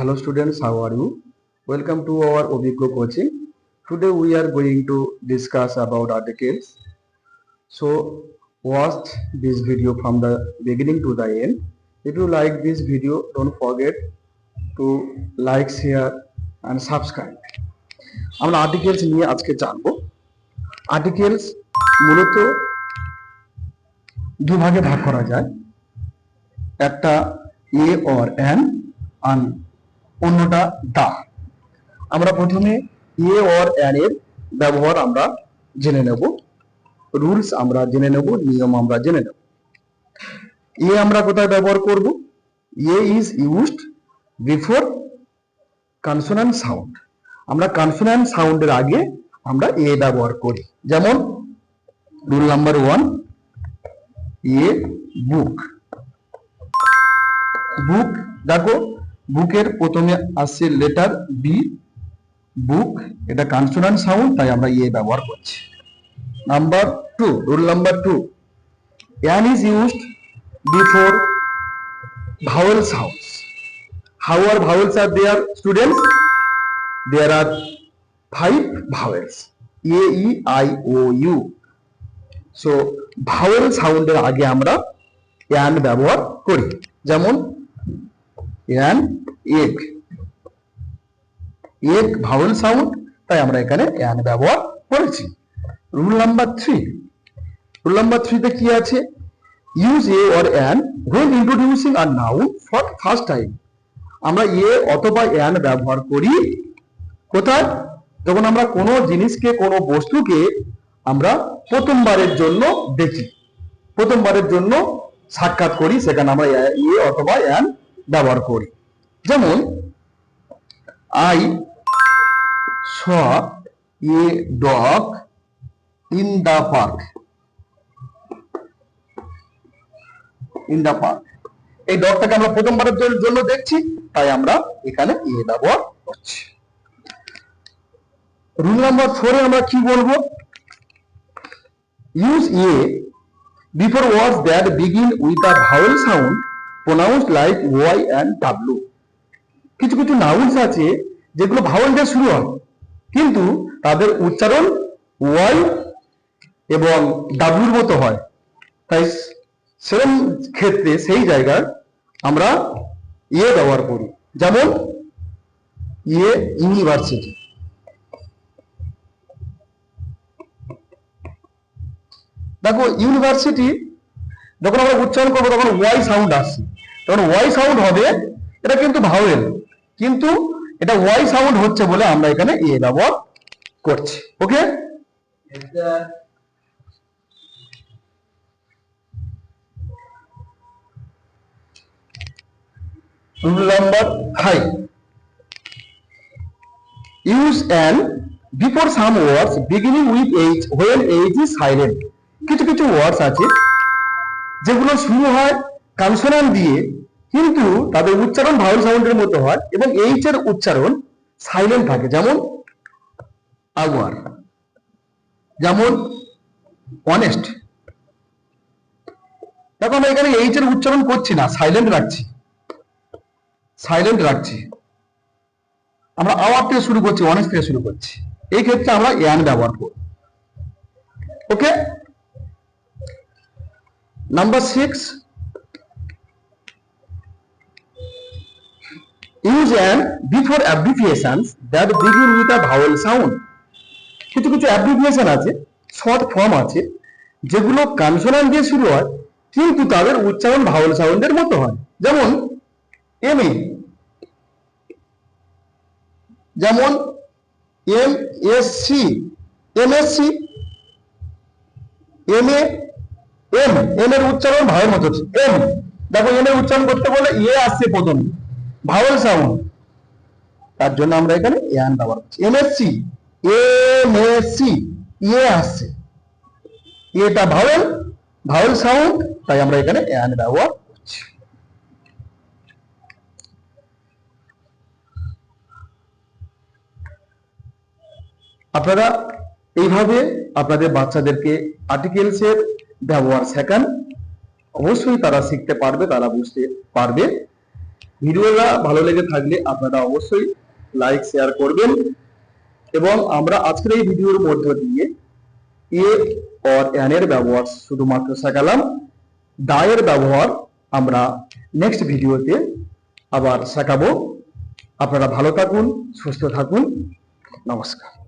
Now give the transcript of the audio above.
Hello students, how are you? Welcome to our Obiko coaching. Today we are going to discuss about articles. So watch this video from the beginning to the end. If you like this video, don't forget to like, share and subscribe. আমরা articles নিয়ে আজকে জানব articles মূলত দুভাগে ভাগ করা যায় একটা এ অর অ্যান অন্যটা দা আমরা প্রথমে এ অর অ্যান এর ব্যবহার আমরা জেনে নেব। রুলস আমরা জেনে নেব, নিয়ম আমরা জেনে নেব। এ আমরা কোথায় ব্যবহার করব? A is used before consonant sound আমরা কনসোনান্ট সাউন্ডের আগে আমরা এ ব্যবহার করি। যেমন rule number one A book book দেখো বুকের প্রথমে আসছে লেটার বি বুক, এটা কনসোনান্ট সাউন্ড তাই আমরা ইয়ে ব্যবহার করছি। Number two rule number two an is used before vowel sounds. How are vowels are there, students? There are five vowels A E I O U so vowel সাউন্ডের আগে আমরা an ব্যবহার করি। যেমন অ্যান এক। এক ভাওয়েল সাউন্ড তাই আমরা এখানে অ্যান ব্যবহার করেছি। Rule number three rule number থ্রিতে কি আছে? Use A or an when introducing a noun for first time আমরা এ অথবা অ্যান ব্যবহার করি কোথায়? যখন আমরা কোনো জিনিসকে, কোনো বস্তুকে আমরা প্রথমবারের জন্য দেখি। প্রথমবারের জন্য সাক্ষাৎ করি, সেখানে আমরা এ অথবা অ্যান ব্যবহার করি। যেমন I saw a dog in the park in the park এই ডগটাকে আমরা প্রথমবারের জন- জন্য দেখছি, তাই আমরা এখানে এ ব্যবহার করছি। রুল নাম্বার ফোরে আমরা কি বলব? Use A before words that begin with a vowel sound pronounce like Y and W কিছু কিছু নাউন্স আছে যেগুলো ভাওয়েল দিয়ে শুরু হয়। কিন্তু তাদের উচ্চারণ ওয়াই এবং ডাব্লুর মতো হয়। তাই সেরকম ক্ষেত্রে সেই জায়গায় আমরা ইয়ে ব্যবহার করি। যেমন ইয়ে ইউনিভার্সিটি দেখো ইউনিভার্সিটি যখন আমরা উচ্চারণ করব, তখন ওয়াই সাউন্ড আসছে তখন ওয়াই সাউন্ড হবে, এটা কিন্তু ভাওয়েল কিন্তু এটা ওয়াই সাউন্ড হচ্ছে বলে আমরা এখানে এ ব্যবহার করছি। Okay rule number five use an before some words beginning with H when H is silent কিছু কিছু ওয়ার্ডস আছে যেগুলো শুরু হয় কনসোনান্ট দিয়ে কিন্তু তাদের উচ্চারণ ভাওয়েল সাউন্ডের মতো হয় এবং এইচ এর উচ্চারণ সাইলেন্ট থাকে। যেমন আওয়ার যেমন অনেস্ট দেখো আমরা এখানে এইচ এর উচ্চারণ করছি না সাইলেন্ট রাখছি। সাইলেন্ট রাখছি। আমরা আওয়ার থেকে শুরু করছি অনেস্ট থেকে শুরু করছি। এই ক্ষেত্রে আমরা অ্যান ব্যবহার করব। Okay number six use an before abbreviations, that begin with a vowel কিছু কিছু অ্যাব্রিভিয়েশন আছে শর্ট ফর্ম আছে, যেগুলো কনসোনান্ট দিয়ে শুরু হয়, কিন্তু তাদের উচ্চারণ সাউন্ডের মতো হয়। যেমন এম এ যেমন M S C M S C M A M M এর উচ্চারণ ভাওয়ের মতো। এম দেখো এম এর উচ্চারণ করতে বলে এ আসছে প্রথমে। ভাওয়েল সাউন্ড তার জন্য আমরা এখানে এন ব্যবহার করছি। এমএসসি এমএসসি ইয়ে আসছে। এটা ভাওয়েল ভাওয়েল সাউন্ড তাই আমরা এখানে এন ব্যবহার করছি। আপনারা এইভাবে আপনাদের বাচ্চাদেরকে আর্টিকেলস এর ব্যবহার শেখান। অবশ্যই তারা শিখতে পারবে, তারা বুঝতে পারবে। ভিডিওটা ভালো লেগে থাকলে আপনারা অবশ্যই লাইক শেয়ার করবেন। এবং আমরা আজকের এই ভিডিওর মধ্য দিয়ে এ অর এর ব্যবহার শুধুমাত্র শেখালাম। দায়ের ব্যবহার আমরা নেক্সট ভিডিওতে আবার শেখাবো। আপনারা ভালো থাকুন, সুস্থ থাকুন। নমস্কার।